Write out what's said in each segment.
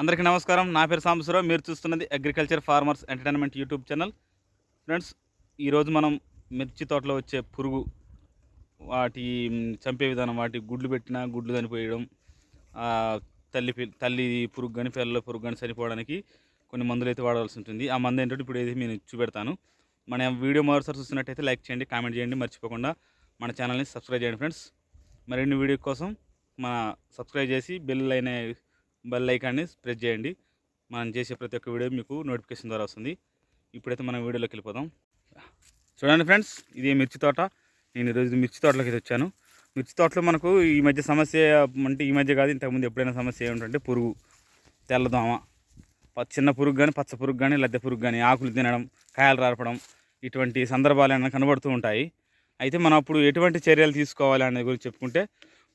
అందరికీ నమస్కారం. నా పేరు సాంబశ్వరరావు మీరు చూస్తున్నది agriculture farmers entertainment YouTube channel. Friends ఈరోజు మనం మిర్చి తోటలో వచ్చే పురుగు వాటి చంపే విధానం వాటి గుడ్లు పెట్టినా గుడ్లు చనిపోయడం తల్లి తల్లి పురుగు కానీ పిల్లల పురుగు కానీ చనిపోవడానికి కొన్ని మందులు అయితే వాడవలసి ఉంటుంది. ఆ మందు ఏంటంటే ఇప్పుడు ఏది నేను చూపెడతాను. మన వీడియో మరోసారి చూస్తున్నట్టయితే లైక్ చేయండి కామెంట్ చేయండి మర్చిపోకుండా మన ఛానల్ని సబ్స్క్రైబ్ చేయండి ఫ్రెండ్స్. మరిన్ని వీడియో కోసం మన సబ్స్క్రైబ్ చేసి బెల్ అయిన బెల్ ఐకాన్ని ప్రెస్ చేయండి. మనం చేసే ప్రతి ఒక్క వీడియో మీకు నోటిఫికేషన్ ద్వారా వస్తుంది. ఇప్పుడైతే మనం వీడియోలోకి వెళ్ళిపోదాం. చూడండి ఫ్రెండ్స్ ఇది మిర్చి తోట. నేను ఈరోజు మిర్చి తోటలోకి అయితే వచ్చాను. మిర్చి తోటలో మనకు ఈ మధ్య సమస్య అంటే ఈ మధ్య కాదు ఇంతకుముందు ఎప్పుడైనా సమస్య ఏమిటంటే పురుగు తెల్లదోమ చిన్న పురుగు కానీ పచ్చ పురుగు కానీ లద్దె పురుగు కానీ ఆకులు తినడం కాయలు రారపడం ఇటువంటి సందర్భాలు ఏమైనా కనబడుతూ ఉంటాయి. అయితే మనం అప్పుడు ఎటువంటి చర్యలు తీసుకోవాలి అనే గురించి చెప్పుకుంటే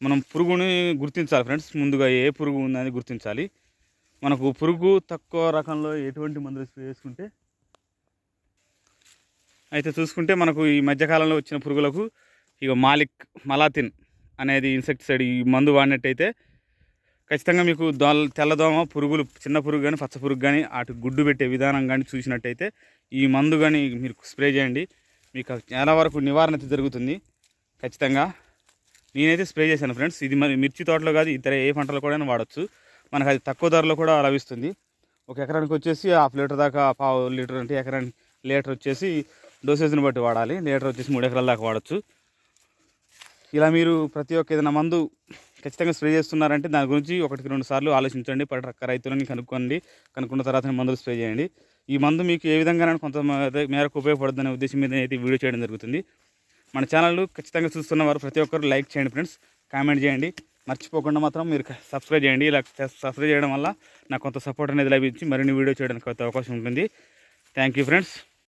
మనం పురుగుని గుర్తించాలి ఫ్రెండ్స్. ముందుగా ఏ పురుగు ఉందని గుర్తించాలి. మనకు పురుగు తక్కువ రకంలో ఎటువంటి మందులు స్ప్రే చేసుకుంటే అయితే చూసుకుంటే మనకు ఈ మధ్యకాలంలో వచ్చిన పురుగులకు ఇక మాలిక్ మలాతిన్ అనేది ఇన్సెక్టిసైడ్ ఈ మందు వాడినట్టయితే ఖచ్చితంగా మీకు దోల తెల్లదోమ పురుగులు చిన్న పురుగు కానీ పచ్చ పురుగు కానీ అటు గుడ్డు పెట్టే విధానం కానీ చూసినట్టయితే ఈ మందు కానీ మీరు స్ప్రే చేయండి. మీకు చాలా వరకు నివారణ జరుగుతుంది. ఖచ్చితంగా నేనైతే స్ప్రే చేశాను ఫ్రెండ్స్. ఇది మరి మిర్చి తోటలో కాదు ఇతర ఏ పంటలో కూడా వాడచ్చు. మనకు అది తక్కువ ధరలో కూడా లభిస్తుంది. ఒక ఎకరానికి వచ్చేసి హాఫ్ లీటర్ దాకా పావు లీటర్ అంటే ఎకరానికి లీటర్ వచ్చేసి డోసేజ్ని బట్టి వాడాలి. లీటర్ వచ్చేసి మూడు ఎకరాల దాకా వాడచ్చు. ఇలా మీరు ప్రతి ఒక్క ఏదైనా మందు ఖచ్చితంగా స్ప్రే చేస్తున్నారంటే దాని గురించి ఒకటికి రెండు సార్లు ఆలోచించండి. పక్క రైతులని కనుక్కోండి. కనుక్కున్న తర్వాత మందులు స్ప్రే చేయండి. ఈ మందు మీకు ఏ విధంగా కొంత మేరకు ఉపయోగపడుతుందనే ఉద్దేశం మీద అయితే వీడియో చేయడం జరుగుతుంది. మన ఛానల్ ఖచ్చితంగా చూస్తున్న వారు ప్రతి ఒక్కరు లైక్ చేయండి ఫ్రెండ్స్ కామెంట్ చేయండి. మర్చిపోకుండా మాత్రం మీరు సబ్స్క్రైబ్ చేయండి. ఇలా సబ్స్క్రైబ్ చేయడం వల్ల నాకు కొంత సపోర్ట్ అనేది లభించి మరిన్ని వీడియో చేయడానికి కొంత అవకాశం ఉంటుంది. Thank you friends.